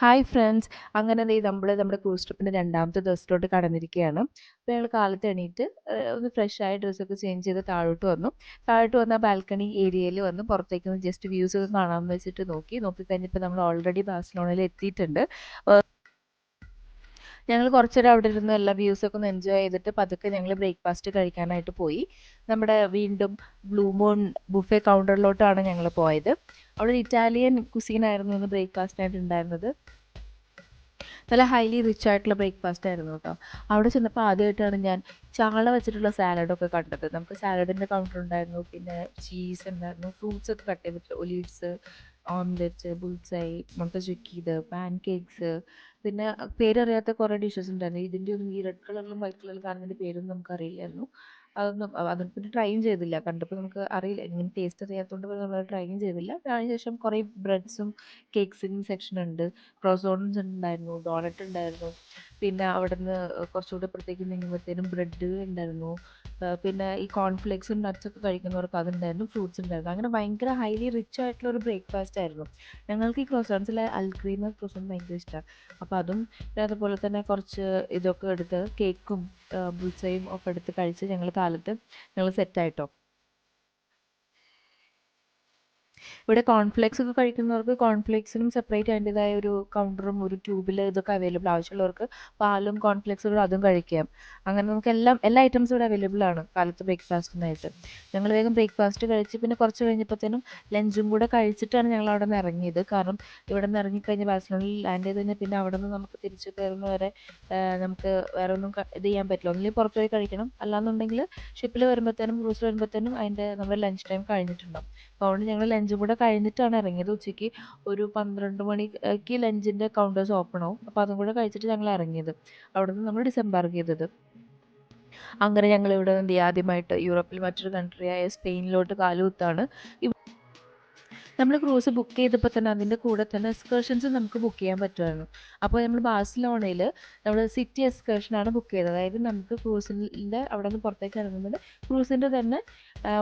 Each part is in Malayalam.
Hi friends. അങ്ങനെ ദേ നമ്മൾ നമ്മുടെ ക്രൂസ് ട്രിപ്പിന്റെ രണ്ടാമത്തെ ദിവസത്തോട്ട് കടന്നിരിക്കുകയാണ്. അപ്പോൾ ഞങ്ങൾ കാലത്ത് എണീറ്റ് ഒന്ന് ഫ്രഷായ ഡ്രസ്സൊക്കെ ചേഞ്ച് ചെയ്ത് താഴോട്ട് വന്നു. താഴോട്ട് വന്ന ബാൽക്കണി ഏരിയയിൽ വന്ന് പുറത്തേക്ക് ജസ്റ്റ് വ്യൂസ് ഒക്കെ കാണാമെന്ന് വെച്ചിട്ട് നോക്കി. നോക്കി നോക്കിക്കഴിഞ്ഞപ്പോൾ നമ്മൾ ഓൾറെഡി ബാഴ്സലോണയിൽ എത്തിയിട്ടുണ്ട്. ഞങ്ങൾ കുറച്ചേരം അവിടെ ഇരുന്ന് എല്ലാ വ്യൂസൊക്കെ ഒന്ന് എൻജോയ് ചെയ്തിട്ട് പതുക്കെ ഞങ്ങൾ ബ്രേക്ക്ഫാസ്റ്റ് കഴിക്കാനായിട്ട് പോയി. നമ്മുടെ വീണ്ടും ബ്ലൂ മൂൺ ബുഫേ കൗണ്ടറിലോട്ടാണ് ഞങ്ങൾ പോയത്. അവിടെ ഇറ്റാലിയൻ കുസീനായിരുന്നു ബ്രേക്ക്ഫാസ്റ്റ് ആയിട്ട് ഉണ്ടായിരുന്നത്. നല്ല ഹൈലി റിച്ച് ആയിട്ടുള്ള ബ്രേക്ക്ഫാസ്റ്റ് ആയിരുന്നു കേട്ടോ. അവിടെ ചെന്നപ്പോൾ ആദ്യമായിട്ടാണ് ഞാൻ ചാള വെച്ചിട്ടുള്ള സാലഡൊക്കെ കണ്ടത്. നമുക്ക് സാലഡിന്റെ കൗണ്ടർ ഉണ്ടായിരുന്നു പിന്നെ ചീസ് ഉണ്ടായിരുന്നു ഫ്രൂട്ട്സ് ഒക്കെ കട്ട് ചെയ്തിട്ട് ഒലീവ്സ് ഓംലെറ്റ് ബുൾസൈ മുട്ട ചുക്കിയത് പാൻ കേക്ക്സ് പിന്നെ പേരറിയാത്ത കുറേ ഡിഷസ് ഉണ്ടായിരുന്നു. ഇതിന്റെ ഒന്നും ഈ റെഡ് കളറിലും വൈറ്റ് കളറിലും കാണുന്നതിന്റെ പേരൊന്നും നമുക്കറിയില്ലായിരുന്നു. അതൊന്നും അ- ട്രൈയും ചെയ്തില്ല. കണ്ടപ്പോൾ നമുക്ക് അറിയില്ല. ഇങ്ങനെ ടേസ്റ്റ് അറിയാത്തതുകൊണ്ട് പിന്നെ നമ്മൾ ട്രൈയും ചെയ്തില്ല. അതിനുശേഷം കുറേ ബ്രെഡ്സും കേക്ക്സിനും സെക്ഷൻ ഉണ്ട്. ഉണ്ടായിരുന്നു ഡോണറ്റ് ഉണ്ടായിരുന്നു. പിന്നെ അവിടുന്ന് കുറച്ചുകൂടി അപ്പുറത്തേക്ക് നീങ്ങുമ്പോഴത്തേനും ബ്രെഡ് ഉണ്ടായിരുന്നു. പിന്നെ ഈ കോൺഫ്ലേക്സും നട്ട്സ് ഒക്കെ കഴിക്കുന്നവർക്ക് അതുണ്ടായിരുന്നു ഫ്രൂട്ട്സ് ഉണ്ടായിരുന്നു. അങ്ങനെ ഭയങ്കര ഹൈലി റിച്ച് ആയിട്ടുള്ള ഒരു ബ്രേക്ക്ഫാസ്റ്റ് ആയിരുന്നു. ഞങ്ങൾക്ക് ഈ ക്രോസാൻസിലെ അൽക്രീമ ക്രോസാൻ ഭയങ്കര ഇഷ്ടമാണ് അപ്പോൾ അതും അതുപോലെ തന്നെ കുറച്ച് ഇതൊക്കെ എടുത്ത് കേക്കും ബുൾസയും ഒക്കെ എടുത്ത് കഴിച്ച് ഞങ്ങൾ കാലത്ത് ഞങ്ങൾ സെറ്റായിട്ടോ ഇവിടെ കോൺഫ്ലെക്സ് ഒക്കെ കഴിക്കുന്നവർക്ക് കോൺഫ്ലെക്സിനും സെപ്പറേറ്റ് അതിന്റെതായ ഒരു കൗണ്ടറും ഒരു ട്യൂബിൽ ഇതൊക്കെ അവൈലബിൾ ആവശ്യമുള്ളവർക്ക് പാലും കോൺഫ്ലെക്സുകളും അതും കഴിക്കാം. അങ്ങനെ നമുക്ക് എല്ലാം എല്ലാ ഐറ്റംസും ഇവിടെ അവൈലബിൾ ആണ് കാലത്ത് ബ്രേക്ക്ഫാസ്റ്റിനായിട്ട് ഞങ്ങൾ വേഗം ബ്രേക്ക്ഫാസ്റ്റ് കഴിച്ച് പിന്നെ കുറച്ച് കഴിഞ്ഞപ്പോഴത്തേനും ലഞ്ചും കൂടെ കഴിച്ചിട്ടാണ് ഞങ്ങൾ അവിടെ നിന്ന് ഇറങ്ങിയത്. കാരണം ഇവിടെ നിന്ന് ഇറങ്ങിക്കഴിഞ്ഞ് ബാസിലോണിൽ ലാൻഡ് ചെയ്ത് കഴിഞ്ഞാൽ പിന്നെ അവിടെ നിന്ന് നമുക്ക് തിരിച്ച് കയറുന്ന വരെ നമുക്ക് വേറെ ഒന്നും ഇത് ചെയ്യാൻ പറ്റില്ല. ഒന്നിൽ പുറത്ത് പോയി കഴിക്കണം. അല്ലാന്നുണ്ടെങ്കിൽ ഷിപ്പിൽ വരുമ്പോഴത്തേനും ക്രൂസിൽ വരുമ്പോഴത്തേനും അതിന്റെ നമ്മുടെ ലഞ്ച് ടൈം കഴിഞ്ഞിട്ടുണ്ടാവും. അപ്പോൾ അതുകൊണ്ട് ഞങ്ങൾ ലഞ്ചും കൂടെ കഴിഞ്ഞിട്ടാണ് ഇറങ്ങിയത്. ഉച്ചയ്ക്ക് ഒരു പന്ത്രണ്ട് മണിക്ക് ലഞ്ചിന്റെ കൗണ്ടേഴ്സ് ഓപ്പൺ ആവും. അപ്പോൾ അതും കൂടെ കഴിച്ചിട്ട് ഞങ്ങൾ ഇറങ്ങിയത്. അവിടെ നിന്ന് നമ്മൾ ഡിസംബാർക്ക് ചെയ്തത്. അങ്ങനെ ഞങ്ങൾ ഇവിടെ എന്ത് ആദ്യമായിട്ട് യൂറോപ്പിൽ മറ്റൊരു ആയ സ്പെയിനിലോട്ട് കാലുകുത്താണ്. നമ്മൾ ക്രൂസ് ബുക്ക് ചെയ്തപ്പോൾ തന്നെ അതിന്റെ കൂടെ തന്നെ എക്സ്കർഷൻസ് നമുക്ക് ബുക്ക് ചെയ്യാൻ പറ്റുമായിരുന്നു. അപ്പോൾ നമ്മൾ ബാഴ്സലോണയിൽ നമ്മൾ സിറ്റി എക്സ്കർഷനാണ് ബുക്ക് ചെയ്തത്. അതായത് നമുക്ക് ക്രൂസിന്റെ അവിടെ നിന്ന് പുറത്തേക്ക് ഇറങ്ങുന്നത് ക്രൂസിന്റെ തന്നെ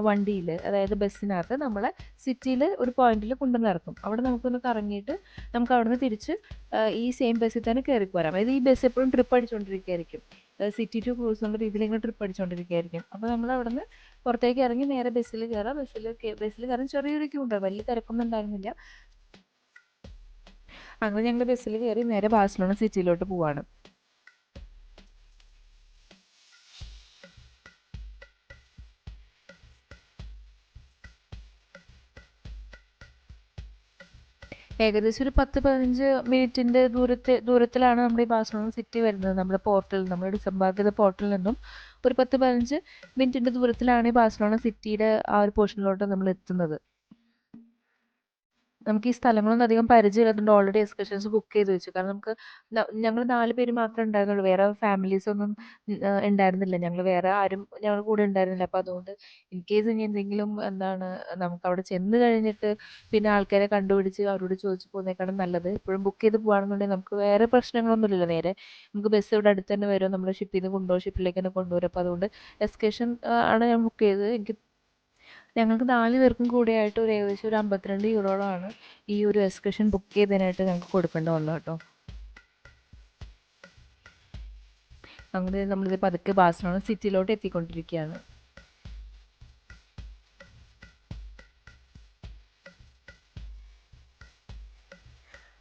വണ്ടിയിൽ അതായത് ബസ്സിനകത്ത് നമ്മളെ സിറ്റിയിൽ ഒരു പോയിന്റിൽ കൊണ്ടുവന്ന് ഇറക്കും. അവിടെ നമുക്കൊന്ന് കറങ്ങിയിട്ട് നമുക്ക് അവിടെ നിന്ന് തിരിച്ച് ഈ സെയിം ബസ്സിൽ തന്നെ കയറി പോരാം. അതായത് ഈ ബസ് എപ്പോഴും ട്രിപ്പ് അടിച്ചുകൊണ്ടിരിക്കുകയായിരിക്കും സിറ്റി ടു ക്രൂസ് എന്നുള്ള രീതിയിൽ ഇങ്ങനെ ട്രിപ്പ് അടിച്ചുകൊണ്ടിരിക്കുകയായിരിക്കും അപ്പോൾ നമ്മൾ അവിടെ നിന്ന് പുറത്തേക്ക് ഇറങ്ങി നേരെ ബസ്സിൽ കയറാം. ബസ്സിൽ ബസ്സിൽ കയറാൻ ചെറിയൊരു ക്യൂ ഉണ്ട്. വലിയ തിരക്കൊന്നും ഉണ്ടായിരുന്നില്ല. അങ്ങനെ ഞങ്ങൾ ബസ്സിൽ കയറി നേരെ ബാഴ്സലോണ സിറ്റിയിലോട്ട് പോവാണ്. ഏകദേശം ഒരു പത്ത് പതിനഞ്ച് മിനിറ്റിന്റെ ദൂരത്തെ ദൂരത്തിലാണ് നമ്മുടെ ഈ ബാഴ്സലോണ സിറ്റി വരുന്നത്. നമ്മുടെ പോർട്ടിൽ നമ്മുടെ ഡിസംബാർക്കിന്റെ പോർട്ടിൽ നിന്നും ഒരു പത്ത് പതിനഞ്ച് മിനിറ്റിന്റെ ദൂരത്തിലാണ് ഈ ബാഴ്സലോണ സിറ്റിയുടെ ആ ഒരു പോർഷനിലോട്ട് നമ്മൾ എത്തുന്നത്. നമുക്ക് ഈ സ്ഥലങ്ങളൊന്നും അധികം പരിചയമില്ലാത്തതുകൊണ്ട് ഓൾറെഡി എക്സ്കർഷൻസ് ബുക്ക് ചെയ്ത് വെച്ചു. കാരണം നമുക്ക് ഞങ്ങൾ നാല് പേര് മാത്രമേ ഉണ്ടായിരുന്നുള്ളൂ. വേറെ ഫാമിലീസ് ഒന്നും ഉണ്ടായിരുന്നില്ല. ഞങ്ങൾ വേറെ ആരും ഞങ്ങളുടെ കൂടെ ഉണ്ടായിരുന്നില്ല. അപ്പോൾ അതുകൊണ്ട് ഇൻ കേസ് ഇനി എന്തെങ്കിലും എന്താണ് നമുക്ക് അവിടെ ചെന്ന് കഴിഞ്ഞിട്ട് പിന്നെ ആൾക്കാരെ കണ്ടുപിടിച്ച് അവരോട് ചോദിച്ച് പോകുന്നേക്കാളും നല്ലത്. ഇപ്പോഴും ബുക്ക് ചെയ്ത് പോകുകയാണെന്നുണ്ടെങ്കിൽ നമുക്ക് വേറെ പ്രശ്നങ്ങളൊന്നുമില്ലല്ലോ. നേരെ നമുക്ക് ബസ് ഇവിടെ അടുത്ത് തന്നെ വരും നമ്മൾ ഷിപ്പിൽ നിന്ന് കൊണ്ടുപോകും. ഷിപ്പിലേക്ക് തന്നെ കൊണ്ടുവരും. അപ്പോൾ അതുകൊണ്ട് എക്സ്കർഷൻ ആണ് ഞാൻ ബുക്ക് ചെയ്തത്. എനിക്ക് ഞങ്ങൾക്ക് നാല് പേർക്കും കൂടിയായിട്ട് ഒരു ഏകദേശം ഒരു അമ്പത്തിരണ്ട് യൂറോളാണ് ഈ ഒരു എക്സ്കർഷൻ ബുക്ക് ചെയ്തതിനായിട്ട് ഞങ്ങൾക്ക് കൊടുക്കേണ്ടി വന്നത് കേട്ടോ. അങ്ങനെ നമ്മളിത് പതുക്കെ ബാഴ്സലോണ സിറ്റിയിലോട്ട് എത്തിക്കൊണ്ടിരിക്കുകയാണ്.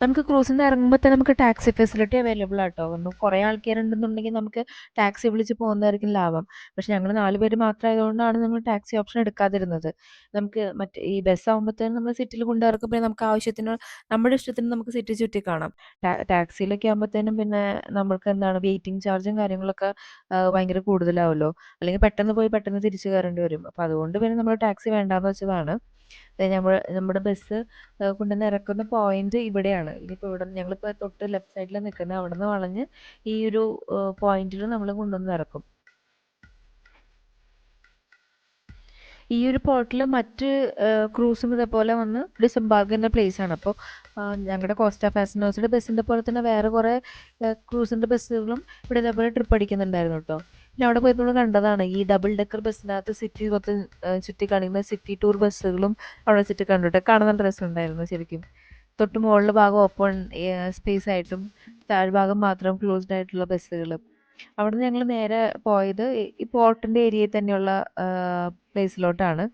നമുക്ക് ക്രൂസിൽ നിന്ന് ഇറങ്ങുമ്പോൾ തന്നെ നമുക്ക് ടാക്സി ഫെസിലിറ്റി അവൈലബിൾ ആട്ടോ. കുറെ ആൾക്കാരുണ്ടെന്നുണ്ടെങ്കിൽ നമുക്ക് ടാക്സി വിളിച്ച് പോകുന്നതായിരിക്കും ലാഭം. പക്ഷെ ഞങ്ങൾ നാല് പേര് മാത്രമായതുകൊണ്ടാണ് നമ്മൾ ടാക്സി ഓപ്ഷൻ എടുക്കാതിരുന്നത്. നമുക്ക് മറ്റേ ഈ ബസ് ആകുമ്പോഴത്തേനും നമ്മൾ സിറ്റിൽ കൊണ്ടു ഇറക്കുമ്പോൾ നമുക്ക് ആവശ്യത്തിന് നമ്മുടെ ഇഷ്ടത്തിന് നമുക്ക് സിറ്റി ചുറ്റി കാണാം. ടാക്സിയിലൊക്കെ ആകുമ്പോഴത്തേനും പിന്നെ നമുക്ക് എന്താണ് വെയിറ്റിംഗ് ചാർജും കാര്യങ്ങളൊക്കെ ഭയങ്കര കൂടുതലാവുമല്ലോ അല്ലെങ്കിൽ പെട്ടെന്ന് പോയി പെട്ടെന്ന് തിരിച്ചു കയറേണ്ടി വരും. അപ്പോൾ അതുകൊണ്ട് പിന്നെ നമ്മൾ ടാക്സി വേണ്ടാന്ന് വെച്ചതാണ്. നമ്മൾ നമ്മുടെ ബസ് കൊണ്ടുവന്ന് ഇറക്കുന്ന പോയിന്റ് ഇവിടെയാണ്. ഇതിപ്പോ ഇവിടെ ഞങ്ങളിപ്പോൾ തൊട്ട് ലെഫ്റ്റ് സൈഡിൽ നിൽക്കുന്ന അവിടെ നിന്ന് വളഞ്ഞ് ഈ ഒരു പോയിന്റിൽ നമ്മൾ കൊണ്ടുവന്ന് ഇറക്കും. ഈ ഒരു പോർട്ടിൽ മറ്റ് ക്രൂസും ഇതേപോലെ വന്ന് ഡിസംബാർക്ക് പ്ലേസ് ആണ്. അപ്പോൾ ഞങ്ങളുടെ കോസ്റ്റ പാസഞ്ചേഴ്സിന്റെ ബസ്സിന്റെ പോലെ തന്നെ വേറെ കുറേ ക്രൂസിന്റെ ബസ്സുകളും ഇവിടെ ഇതേപോലെ ട്രിപ്പ് അടിക്കുന്നുണ്ടായിരുന്നു കേട്ടോ പിന്നെ അവിടെ പോയപ്പോൾ നമ്മൾ കണ്ടതാണ് ഈ ഡബിൾ ഡെക്കർ ബസ്സിനകത്ത് സിറ്റി മൊത്തം ചുറ്റി കാണിക്കുന്ന സിറ്റി ടൂർ ബസ്സുകളും അവിടെ ചുറ്റി കണ്ടിട്ട് കാണാൻ നല്ല രസമുണ്ടായിരുന്നു ശരിക്കും. തൊട്ട് മുകളിലെ ഭാഗം ഓപ്പൺ സ്പേസ് ആയിട്ടും താഴ്ഭാഗം മാത്രം ക്ലോസ്ഡ് ആയിട്ടുള്ള ബസ്സുകൾ അവിടെ ഞങ്ങൾ നേരെ പോയത് ഈ- പോർട്ടിന്റെ ഏരിയയിൽ തന്നെയുള്ള പ്ലേസിലോട്ടാണ്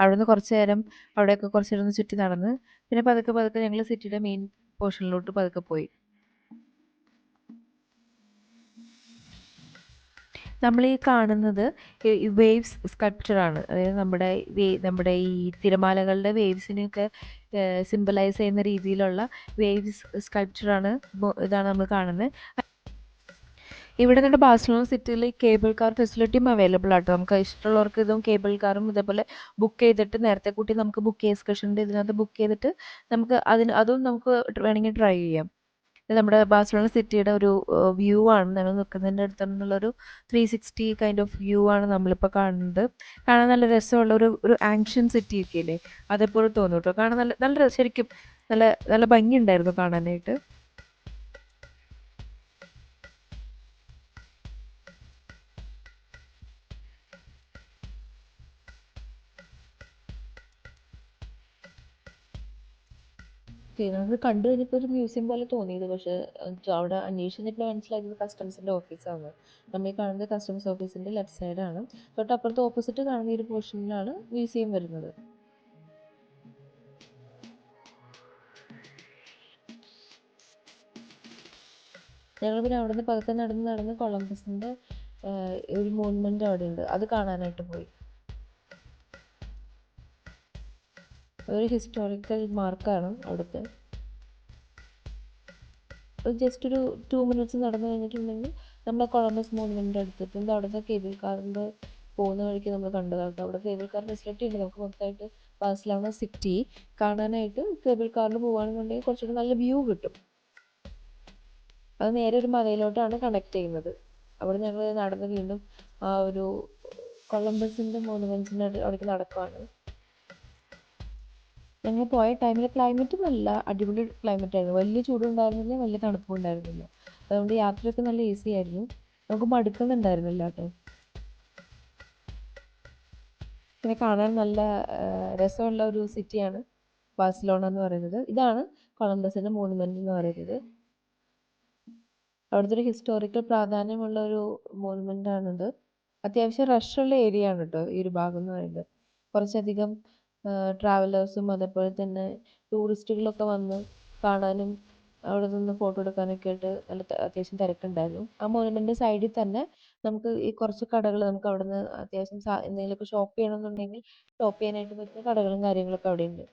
അവിടുന്ന് കുറച്ച് നേരം അവിടെയൊക്കെ കുറച്ച് നേരം ചുറ്റി നടന്ന് പിന്നെ പതുക്കെ പതുക്കെ ഞങ്ങൾ സിറ്റിയുടെ മെയിൻ പോർഷനിലോട്ട് പതുക്കെ പോയി. നമ്മൾ ഈ കാണുന്നത് വേവ്സ് സ്കൾപ്ചറാണ് അതായത് നമ്മുടെ നമ്മുടെ ഈ തിരമാലകളുടെ വേവ്സിനെയൊക്കെ സിംബലൈസ് ചെയ്യുന്ന രീതിയിലുള്ള വേവ്സ് സ്കൾപ്ചറാണ് ഇതാണ് നമ്മൾ കാണുന്നത്. ഇവിടെ നിന്നുള്ള ബാഴ്സലോണ സിറ്റിയിൽ കേബിൾ കാർ ഫെസിലിറ്റിയും അവൈലബിൾ ആട്ടോ. നമുക്ക് ഇഷ്ടമുള്ളവർക്ക് ഇതും കേബിൾ കാറും ഇതേപോലെ ബുക്ക് ചെയ്തിട്ട് നേരത്തെ കൂട്ടി നമുക്ക് ബുക്ക് എക്സ്കർഷന്റെ ഇതിനകത്ത് ബുക്ക് ചെയ്തിട്ട് നമുക്ക് അതിന് അതും നമുക്ക് വേണമെങ്കിൽ ട്രൈ ചെയ്യാം. നമ്മുടെ ബാഴ്സലോണ സിറ്റിയുടെ ഒരു വ്യൂ ആണ്. ഞങ്ങൾ നിൽക്കുന്നതിന്റെ അടുത്ത് നിന്നുള്ളൊരു three sixty kind of view ആണ് നമ്മളിപ്പോൾ കാണുന്നത്. കാണാൻ നല്ല രസമുള്ള ഒരു ഒരു ആങ്ഷ്യൻ സിറ്റി ഒക്കെ ഇല്ലേ അതേപോലെ തോന്നും കേട്ടോ. കാണാൻ നല്ല നല്ല ശരിക്കും നല്ല നല്ല ഭംഗിയുണ്ടായിരുന്നു കാണാനായിട്ട്. നമുക്ക് കണ്ടു കഴിഞ്ഞപ്പോൾ ഒരു മ്യൂസിയം പോലെ തോന്നിയത്. പക്ഷേ അവിടെ അന്വേഷിച്ചിട്ട് മനസ്സിലായത് കസ്റ്റംസിന്റെ ഓഫീസാണ് നമ്മൾ ഈ കാണുന്നത് കസ്റ്റംസ് ഓഫീസിന്റെ ലെഫ്റ്റ് സൈഡാണ് തൊട്ടപ്പുറത്ത് ഓപ്പോസിറ്റ് കാണുന്ന ഒരു പോർഷനിലാണ് മ്യൂസിയം വരുന്നത്. ഞങ്ങൾ പിന്നെ അവിടെ നിന്ന് പതുക്കെ നടന്ന് നടന്ന് കൊളംബസിന്റെ ഒരു മോൺമെന്റ് അവിടെ ഉണ്ട്. അത് കാണാനായിട്ട് പോയി. അതൊരു ഹിസ്റ്റോറിക്കൽ മാർക്കാണ് അവിടുത്തെ. ജസ്റ്റ് ഒരു ടു മിനിറ്റ്സ് നടന്നു കഴിഞ്ഞിട്ടുണ്ടെങ്കിൽ നമ്മൾ കൊളംബസ് മോണുമെന്റ് അടുത്തെത്തുമ്പോൾ അവിടുത്തെ കേബിൾ കാറിന്റെ പോകുന്ന വഴിക്ക് നമ്മൾ കണ്ടതാണ് അവിടെ കേബിൾ കാർ ഫെസിലിറ്റി ഉണ്ട്. നമുക്ക് മൊത്തമായിട്ട് ബാഴ്സലോണ സിറ്റി കാണാനായിട്ട് കേബിൾ കാറിൽ പോകുകയാണെന്നുണ്ടെങ്കിൽ കുറച്ചുകൂടി നല്ല വ്യൂ കിട്ടും. അത് നേരെ ഒരു മലയിലോട്ടാണ് കണക്ട് ചെയ്യുന്നത്. അവിടെ ഞങ്ങൾ നടന്ന് വീണ്ടും ആ ഒരു കൊളംബസിന്റെ മോണുമെന്റ്സിന്റെ അവിടേക്ക് നടക്കുവാണ്. ഞങ്ങൾ പോയ ടൈമിൽ ക്ലൈമറ്റ് നല്ല അടിപൊളി ക്ലൈമറ്റ് ആയിരുന്നു. വലിയ ചൂടുണ്ടായിരുന്നില്ല വലിയ തണുപ്പും ഉണ്ടായിരുന്നില്ല. അതുകൊണ്ട് യാത്രയൊക്കെ നല്ല ഈസി ആയിരുന്നു. നമുക്ക് മടുക്കുന്നുണ്ടായിരുന്നില്ല കേട്ടോ. പിന്നെ കാണാൻ നല്ല രസമുള്ള ഒരു സിറ്റിയാണ് ബാഴ്സലോണ എന്ന് പറയുന്നത്. ഇതാണ് കൊളംബസിന്റെ മോണുമെന്റ് എന്ന് പറയുന്നത്. അവിടുത്തെ ഒരു ഹിസ്റ്റോറിക്കൽ പ്രാധാന്യമുള്ള ഒരു മോണുമെന്റ് ആണിത്. അത്യാവശ്യം റഷുള്ള ഏരിയ ആണ് കേട്ടോ ഈ ഒരു ഭാഗം എന്ന് പറയുന്നത്. കുറച്ചധികം ട്രാവലേഴ്സും അതേപോലെ തന്നെ ടൂറിസ്റ്റുകളൊക്കെ വന്ന് കാണാനും അവിടെ നിന്ന് ഫോട്ടോ എടുക്കാനൊക്കെ ആയിട്ട് നല്ല അത്യാവശ്യം തിരക്കുണ്ടായിരുന്നു. ആ മോണുമെന്റ് സൈഡിൽ തന്നെ നമുക്ക് ഈ കുറച്ച് കടകൾ നമുക്ക് അവിടെ നിന്ന് അത്യാവശ്യം എന്തെങ്കിലുമൊക്കെ ഷോപ്പ് ചെയ്യണമെന്നുണ്ടെങ്കിൽ ഷോപ്പ് ചെയ്യാനായിട്ട് പറ്റുന്ന കടകളും കാര്യങ്ങളൊക്കെ അവിടെ ഉണ്ട്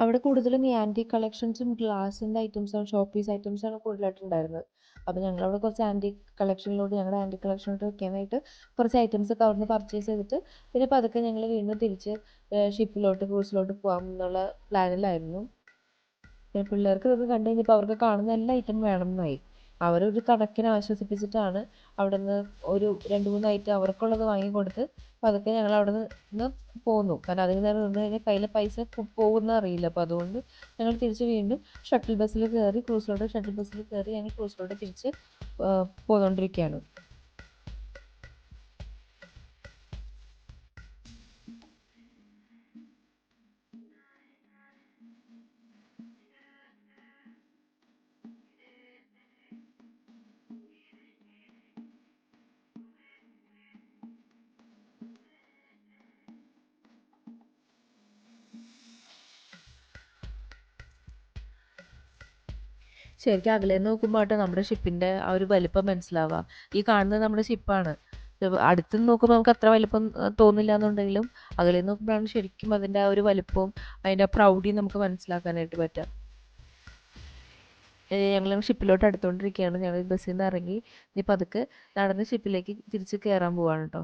അവിടെ കൂടുതലും ഈ ആന്റി കളക്ഷൻസും ഗ്ലാസിന്റെ ഐറ്റംസും ഷോപ്പ് പീസ് ഐറ്റംസാണ് കൂടുതലായിട്ട് ഉണ്ടായിരുന്നത്. അപ്പോൾ ഞങ്ങളവിടെ കുറച്ച് ആന്റി കളക്ഷനിലോട്ട് ഞങ്ങളുടെ ആന്റി കളക്ഷനിലോട്ട് വെക്കാനായിട്ട് കുറച്ച് ഐറ്റംസ് ഒക്കെ അവിടുന്ന് പർച്ചേസ് ചെയ്തിട്ട് പിന്നെ പതുക്കെ ഞങ്ങൾ വീണ്ടും തിരിച്ച് ഷിപ്പിലോട്ട് ക്രൂസിലോട്ട് പോകാം എന്നുള്ള പ്ലാനിലായിരുന്നു പിന്നെ പിള്ളേർക്ക് ഇതൊക്കെ കണ്ടു കഴിഞ്ഞപ്പോൾ അവർക്ക് കാണുന്ന എല്ലാ ഐറ്റം വേണമെന്നായി അവരൊരു കണക്കിന് ആശ്വസിപ്പിച്ചിട്ടാണ് അവിടുന്ന് ഒരു രണ്ട് മൂന്ന് ഐറ്റം അവർക്കുള്ളത് വാങ്ങിക്കൊടുത്ത് പതുക്കെ ഞങ്ങൾ അവിടെ നിന്ന് പോന്നു. കാരണം അതിന് നേരം നിന്ന് കഴിഞ്ഞാൽ കയ്യിലെ പൈസ പോകുന്ന അറിയില്ല. അപ്പോൾ അതുകൊണ്ട് ഞങ്ങൾ തിരിച്ച് വീണ്ടും ഷട്ടിൽ ബസ്സിൽ കയറി ക്രൂസിലോട്ട് ഷട്ടിൽ ബസ്സിൽ കയറി ഞങ്ങൾ ക്രൂസിലോട്ട് തിരിച്ച് പോന്നുകൊണ്ടിരിക്കുകയാണ് ശരിക്കും അകലെ നിന്ന് നോക്കുമ്പോൾ ആട്ടെ നമ്മുടെ ഷിപ്പിന്റെ ആ ഒരു വലിപ്പം മനസ്സിലാവാം ഈ കാണുന്നത് നമ്മുടെ ഷിപ്പാണ്. അടുത്ത് നോക്കുമ്പോൾ നമുക്ക് അത്ര വലിപ്പം തോന്നില്ല എന്നുണ്ടെങ്കിലും അകലെ നോക്കുമ്പോഴാണ് ശരിക്കും അതിന്റെ ആ ഒരു വലിപ്പവും അതിന്റെ ആ പ്രൗഢിയും നമുക്ക് മനസ്സിലാക്കാനായിട്ട് പറ്റുക. ഞങ്ങൾ ഷിപ്പിലോട്ട് അടുത്തുകൊണ്ടിരിക്കുകയാണ് ഞങ്ങൾ ബസ്സിൽ നിന്ന് ഇറങ്ങി ഇനി പതുക്കെ നടന്ന് ഷിപ്പിലേക്ക് തിരിച്ച് കയറാൻ പോവാണ് കേട്ടോ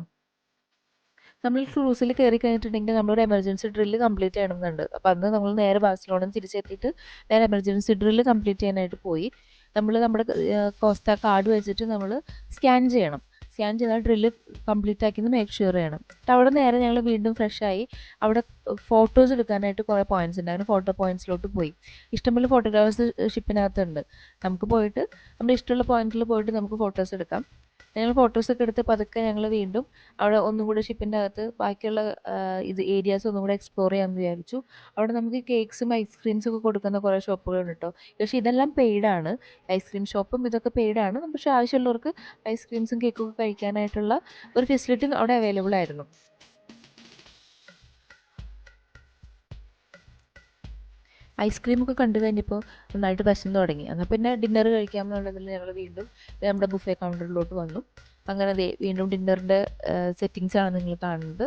നമ്മൾ ക്രൂസിൽ കയറി കഴിഞ്ഞിട്ടുണ്ടെങ്കിൽ നമ്മളൊരു എമർജൻസി ഡ്രില്ല് കംപ്ലീറ്റ് ചെയ്യണമെന്നുണ്ട്. അപ്പോൾ അന്ന് നമ്മൾ നേരെ ബാഴ്സലോണ തിരിച്ചെത്തിയിട്ട് നേരെ എമർജൻസി ഡ്രില്ല് കംപ്ലീറ്റ് ചെയ്യാനായിട്ട് പോയി. നമ്മൾ നമ്മുടെ കോസ്റ്റ കാർഡ് വെച്ചിട്ട് നമ്മൾ സ്കാൻ ചെയ്യണം. സ്കാൻ ചെയ്താൽ ഡ്രില്ല് കംപ്ലീറ്റ് ആക്കിയെന്ന് മേക്ക് ഷുവർ ചെയ്യണം. എന്നിട്ട് അവിടെ നേരെ ഞങ്ങൾ വീണ്ടും ഫ്രഷ് ആയി അവിടെ ഫോട്ടോസ് എടുക്കാനായിട്ട് കുറേ പോയിന്റ്സ് ഉണ്ട്. അങ്ങനെ ഫോട്ടോ പോയിന്റ്സിലോട്ട് പോയി. ഇഷ്ടംപോലെ ഫോട്ടോഗ്രാഫേഴ്സ് ഷിപ്പിനകത്തുണ്ട് നമുക്ക് പോയിട്ട് നമ്മുടെ ഇഷ്ടമുള്ള പോയിന്റിൽ പോയിട്ട് നമുക്ക് ഫോട്ടോസ് എടുക്കാം. ഞങ്ങൾ ഫോട്ടോസൊക്കെ എടുത്ത് പതുക്കെ ഞങ്ങൾ വീണ്ടും അവിടെ ഒന്നും കൂടെ ഷിപ്പിന്റെ അകത്ത് ബാക്കിയുള്ള ഇത് ഏരിയാസ് ഒന്നും കൂടെ എക്സ്പ്ലോർ ചെയ്യാമെന്ന് വിചാരിച്ചു. അവിടെ നമുക്ക് കേക്ക്സും ഐസ്ക്രീംസും ഒക്കെ കൊടുക്കുന്ന കുറേ ഷോപ്പുകളുണ്ട് കേട്ടോ പക്ഷേ ഇതെല്ലാം പെയ്ഡാണ് ഐസ്ക്രീം ഷോപ്പും ഇതൊക്കെ പെയ്ഡാണ് പക്ഷേ ആവശ്യമുള്ളവർക്ക് ഐസ്ക്രീംസും കേക്കും ഒക്കെ കഴിക്കാനായിട്ടുള്ള ഒരു ഫെസിലിറ്റി അവിടെ അവൈലബിൾ ആയിരുന്നു. ഐസ്ക്രീം ഒക്കെ കണ്ടു കഴിഞ്ഞപ്പോൾ നന്നായിട്ട് വിശന്ന് തുടങ്ങി. എന്നാൽ പിന്നെ ഡിന്നർ കഴിക്കാമെന്നുള്ളതിൽ ഞങ്ങൾ വീണ്ടും നമ്മുടെ ബുഫേ കൗണ്ടറിലോട്ട് വന്നു. അങ്ങനെ വീണ്ടും ഡിന്നറിന്റെ സെറ്റിങ്സ് ആണ് നിങ്ങൾ കാണുന്നത്.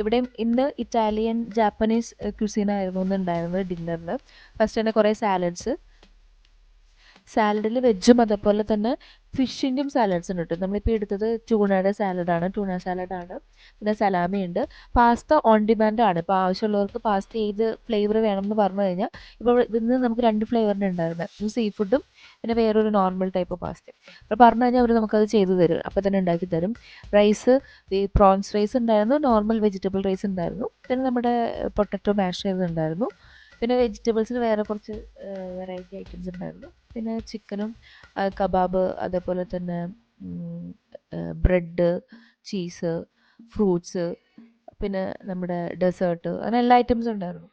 ഇവിടെയും ഇന്ന് ഇറ്റാലിയൻ ജാപ്പനീസ് ക്യുസീൻ ആയിരുന്നു ഇന്ന് ഉണ്ടായിരുന്നത് ഡിന്നറിന് ഫസ്റ്റ് തന്നെ കുറേ സാലഡ്സ് സാലഡിൽ വെജും അതേപോലെ തന്നെ ഫിഷിന്റെയും സാലഡ്സ് ഉണ്ട് കേട്ടോ നമ്മളിപ്പോൾ എടുത്തത് ട്യൂണയുടെ സാലഡാണ് ട്യൂണ സാലഡാണ് പിന്നെ സലാമി ഉണ്ട്. പാസ്ത ഓൺ ഡിമാൻഡ് ആണ്. ഇപ്പോൾ ആവശ്യമുള്ളവർക്ക് പാസ്ത ഏത് ഫ്ലേവർ വേണം എന്ന് പറഞ്ഞു കഴിഞ്ഞാൽ ഇപ്പോൾ ഇന്ന് നമുക്ക് രണ്ട് ഫ്ലേവറിന്റെ ഉണ്ടായിരുന്നത് സീ ഫുഡും പിന്നെ വേറൊരു നോർമൽ ടൈപ്പ് പാസ്ത അപ്പോൾ പറഞ്ഞു കഴിഞ്ഞാൽ അവർ നമുക്കത് ചെയ്തു തരും. അപ്പോൾ തന്നെ ഉണ്ടാക്കി തരും. റൈസ് ഈ പ്രോൺസ് റൈസ് ഉണ്ടായിരുന്നു നോർമൽ വെജിറ്റബിൾ റൈസ് ഉണ്ടായിരുന്നു പിന്നെ നമ്മുടെ പൊട്ടറ്റോ മാഷ് ചെയ്തുണ്ടായിരുന്നു പിന്നെ വെജിറ്റബിൾസിൽ വേറെ കുറച്ച് വെറൈറ്റി ഐറ്റംസ് ഉണ്ടായിരുന്നു പിന്നെ ചിക്കനും കബാബ് അതേപോലെ തന്നെ ബ്രെഡ് ചീസ് ഫ്രൂട്ട്സ് പിന്നെ നമ്മുടെ ഡെസേർട്ട് അങ്ങനെ എല്ലാ ഐറ്റംസും ഉണ്ടായിരുന്നു.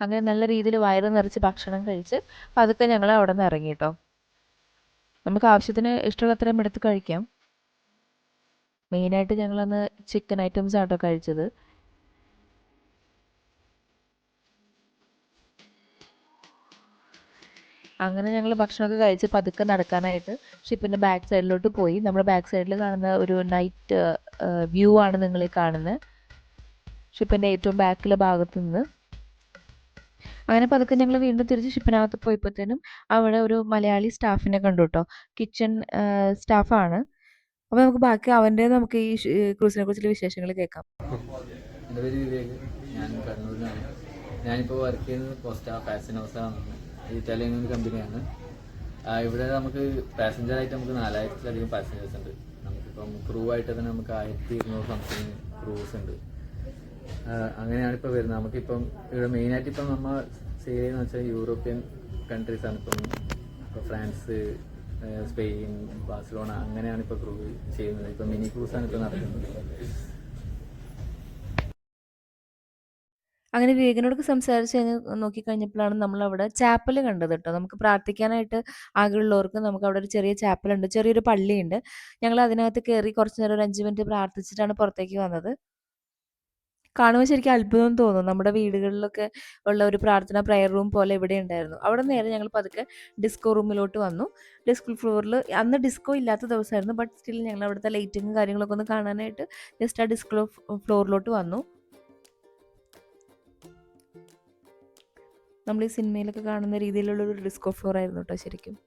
അങ്ങനെ നല്ല രീതിയിൽ വയറ് നിറച്ച് ഭക്ഷണം കഴിച്ച് പതുക്കെ ഞങ്ങൾ അവിടെ നിന്ന് ഇറങ്ങി കേട്ടോ. നമുക്ക് ആവശ്യത്തിന് ഇഷ്ടമുള്ളത്രയും എടുത്ത് കഴിക്കാം. മെയിനായിട്ട് ഞങ്ങളന്ന് ചിക്കൻ ഐറ്റംസ് ആട്ടോ കഴിച്ചത്. അങ്ങനെ ഞങ്ങൾ ഭക്ഷണമൊക്കെ കഴിച്ച് പതുക്കെ നടക്കാനായിട്ട് ഷിപ്പിന്റെ ബാക്ക് സൈഡിലോട്ട് പോയി. നമ്മുടെ ബാക്ക് സൈഡിൽ കാണുന്ന ഒരു നൈറ്റ് വ്യൂ ആണ് നിങ്ങൾ കാണുന്നത് ഷിപ്പിന്റെ ഏറ്റവും ബാക്കിലെ ഭാഗത്തു നിന്ന് അങ്ങനെ പതുക്കെ ഞങ്ങൾ വീണ്ടും തിരിച്ച് ഷിപ്പിനകത്ത് പോയപ്പോഴത്തേനും അവിടെ ഒരു മലയാളി സ്റ്റാഫിനെ കണ്ടു കേട്ടോ കിച്ചൺ സ്റ്റാഫാണ് അപ്പോൾ നമുക്ക് ബാക്കി അവന്റെ നമുക്ക് ഈ ക്രൂസിനെ കുറിച്ചുള്ള വിശേഷങ്ങൾ കേൾക്കാം. എന്റെ ഞാൻ കണ്ണൂരിലാണ്. ഞാനിപ്പോൾ വർക്ക് ചെയ്യുന്നത് പോസ്റ്റ് ഫാഷൻ ഹൗസാണ് ഇറ്റാലിയൻ കമ്പനിയാണ്. ഇവിടെ നമുക്ക് പാസഞ്ചർ ആയിട്ട് നമുക്ക് നാലായിരത്തിലധികം പാസഞ്ചേഴ്സ് ഉണ്ട്. നമുക്കിപ്പം ക്രൂ ആയിട്ട് തന്നെ നമുക്ക് ആയിരത്തി ഇരുന്നൂറ് സംതിങ് ക്രൂസ് ഉണ്ട് അങ്ങനെയാണ് ഇപ്പോൾ വരുന്നത്. നമുക്കിപ്പം ഇവിടെ മെയിനായിട്ട് ഇപ്പം നമ്മൾ ചെയ്യുന്നത് വെച്ചാൽ യൂറോപ്യൻ കൺട്രീസാണ് ഇപ്പം ഇപ്പോൾ ഫ്രാൻസ് സ്പെയിൻ ബാഴ്സലോണ അങ്ങനെയാണ് ഇപ്പോൾ ക്രൂ ചെയ്യുന്നത്. ഇപ്പം മിനി ക്രൂസ് ആണ് ഇപ്പോൾ നടക്കുന്നത് അങ്ങനെ വിവേകനോട് സംസാരിച്ച് നോക്കിക്കഴിഞ്ഞപ്പോഴാണ് നമ്മൾ അവിടെ ചാപ്പൽ കണ്ടത് കേട്ടോ. നമുക്ക് പ്രാർത്ഥിക്കാനായിട്ട് ആഗ്രഹമുള്ളവർക്ക് നമുക്ക് അവിടെ ഒരു ചെറിയ ചാപ്പലുണ്ട് ചെറിയൊരു പള്ളിയുണ്ട്. ഞങ്ങൾ അതിനകത്ത് കയറി കുറച്ച് നേരം ഒരു അഞ്ച് മിനിറ്റ് പ്രാർത്ഥിച്ചിട്ടാണ് പുറത്തേക്ക് വന്നത്. കാണുമ്പോൾ ശരിക്കും അത്ഭുതം തോന്നും. നമ്മുടെ വീടുകളിലൊക്കെ ഉള്ള ഒരു പ്രാർത്ഥന പ്രയർ റൂം പോലെ ഇവിടെ ഉണ്ടായിരുന്നു. അവിടെ നേരെ ഞങ്ങൾ പതുക്കെ ഡിസ്കോ റൂമിലോട്ട് വന്നു. ഡിസ്കോ ഫ്ലോറിൽ അന്ന് ഡിസ്കോ ഇല്ലാത്ത ദിവസമായിരുന്നു ബട്ട് സ്റ്റിൽ ഞങ്ങൾ അവിടുത്തെ ലൈറ്റിങ്ങും കാര്യങ്ങളൊക്കെ ഒന്ന് കാണാനായിട്ട് ജസ്റ്റ് ആ ഡിസ്കോ ഫ്ലോറിലോട്ട് വന്നു. നമ്മൾ ഈ സിനിമയിലൊക്കെ കാണുന്ന രീതിയിലുള്ള ഒരു ഡിസ്കോ ഫ്ലോർ ആയിരുന്നു കേട്ടോ ശരിക്കും.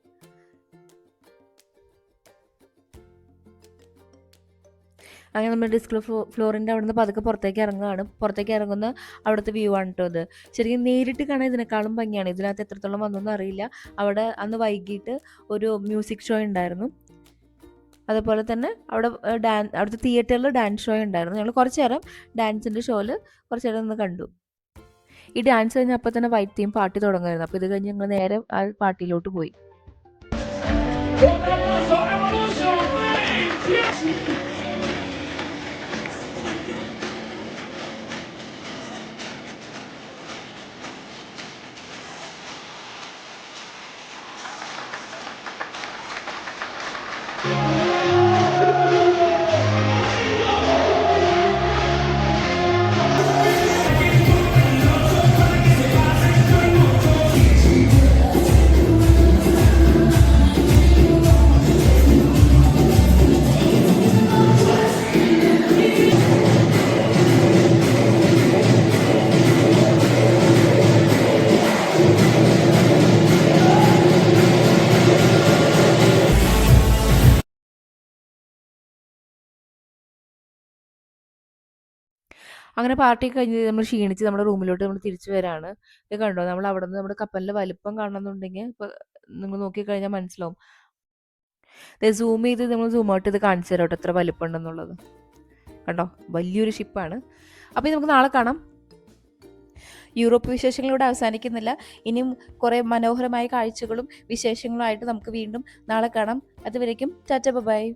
അങ്ങനെ നമ്മൾ ഡിസ്കോ ഫ്ലോ ഫ്ലോറിന്റെ അവിടുന്ന് പതുക്കെ പുറത്തേക്ക് ഇറങ്ങുകയാണ് പുറത്തേക്ക് ഇറങ്ങുന്ന അവിടുത്തെ വ്യൂ ആണ് കേട്ടോ അത് ശരിക്കും നേരിട്ട് കാണാൻ ഇതിനേക്കാളും ഭംഗിയാണ്. ഇതിനകത്ത് എത്രത്തോളം വന്നൊന്നും അറിയില്ല. അവിടെ അന്ന് വൈകിട്ട് ഒരു മ്യൂസിക് ഷോ ഉണ്ടായിരുന്നു. അതുപോലെ തന്നെ അവിടെ ഡാൻ അവിടുത്തെ തിയേറ്ററിൽ ഡാൻസ് ഷോ ഉണ്ടായിരുന്നു. ഞങ്ങൾ കുറച്ച് നേരം ഡാൻസിന്റെ ഷോയിൽ കുറച്ച് നേരം ഒന്ന് കണ്ടു. ഈ ഡാൻസ് കഴിഞ്ഞപ്പോൾ തന്നെ വൈറ്റ് തീം പാർട്ടി തുടങ്ങുമായിരുന്നു അപ്പോൾ ഇത് കഴിഞ്ഞ് ഞങ്ങൾ നേരെ ആ പാർട്ടിയിലോട്ട് പോയി. അങ്ങനെ പാർട്ടി കഴിഞ്ഞ് നമ്മൾ ക്ഷീണിച്ച് നമ്മുടെ റൂമിലോട്ട് നമ്മൾ തിരിച്ചു വരാണ്. ഇത് കണ്ടോ? നമ്മൾ അവിടെ നിന്ന് നമ്മുടെ കപ്പലിന്റെ വലിപ്പം കാണണമെന്നുണ്ടെങ്കിൽ ഇപ്പോൾ നിങ്ങൾ നോക്കിക്കഴിഞ്ഞാൽ മനസ്സിലാവും. സൂം ചെയ്ത് നമ്മൾ സൂം ഔട്ട് ചെയ്ത് കാണിച്ചു തരാം കേട്ടോ എത്ര വലിപ്പം ഉണ്ടെന്നുള്ളത് കണ്ടോ? വലിയൊരു ഷിപ്പാണ് അപ്പോൾ ഇത് നമുക്ക് നാളെ കാണാം. യൂറോപ്പ് വിശേഷങ്ങളിലൂടെ അവസാനിക്കുന്നില്ല. ഇനിയും കുറേ മനോഹരമായ കാഴ്ചകളും വിശേഷങ്ങളുമായിട്ട് നമുക്ക് വീണ്ടും നാളെ കാണാം. അതുവരേക്കും ടാറ്റ ബൈ.